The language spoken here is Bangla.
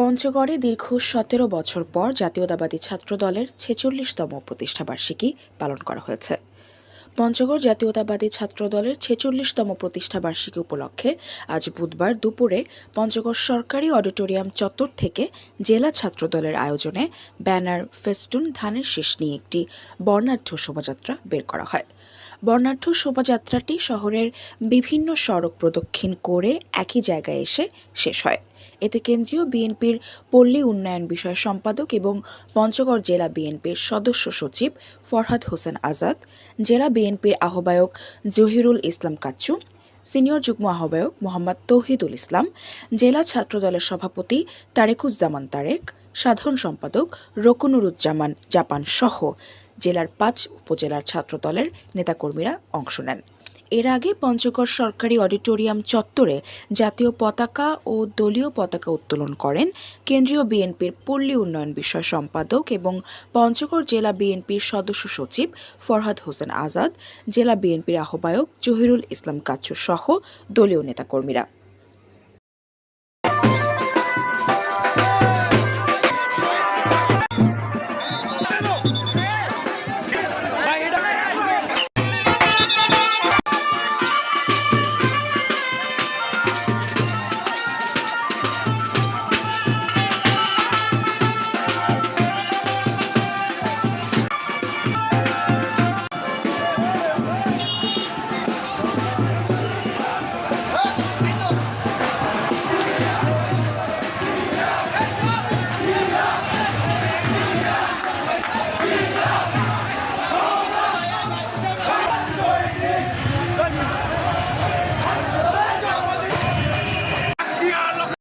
পঞ্চগড়ে দীর্ঘ সতেরো বছর পর জাতীয়তাবাদী ছাত্রদলের ছেচল্লিশতম প্রতিষ্ঠাবার্ষিকী পালন করা হয়েছে। পঞ্চগড় জাতীয়তাবাদী ছাত্রদলের ছেচল্লিশতম প্রতিষ্ঠাবার্ষিকী উপলক্ষে আজ বুধবার দুপুরে পঞ্চগড় সরকারি অডিটোরিয়াম চত্বর থেকে জেলা ছাত্রদলের আয়োজনে ব্যানার, ফেস্টুন, ধানের শীষ নিয়ে একটি বর্ণাঢ্য শোভাযাত্রা বের করা হয়। বর্ণাঢ্য শোভাযাত্রাটি শহরের বিভিন্ন সড়ক প্রদক্ষিণ করে একই জায়গায় এসে শেষ হয়। এতে কেন্দ্রীয় বিএনপির পল্লী উন্নয়ন বিষয় সম্পাদক এবং পঞ্চগড় জেলা বিএনপির সদস্য সচিব ফরহাদ হোসেন আজাদ, জেলা বিএনপির আহ্বায়ক জহিরুল ইসলাম কাচ্চু, সিনিয়র যুগ্ম আহ্বায়ক মোহাম্মদ তৌহিদুল ইসলাম, জেলা ছাত্রদলের সভাপতি তারেকুজ্জামান তারেক, সাধারণ সম্পাদক রকুনুরুজ্জামান জাপান সহ জেলার পাঁচ উপজেলার ছাত্রদলের নেতাকর্মীরা অংশ নেন। এর আগে পঞ্চগড় সরকারি অডিটোরিয়াম চত্বরে জাতীয় পতাকা ও দলীয় পতাকা উত্তোলন করেন কেন্দ্রীয় বিএনপির পল্লী উন্নয়ন বিষয় সম্পাদক এবং পঞ্চগড় জেলা বিএনপির সদস্য সচিব ফরহাদ হোসেন আজাদ, জেলা বিএনপির আহ্বায়ক জহিরুল ইসলাম কাচ্চু সহ দলীয় নেতাকর্মীরা।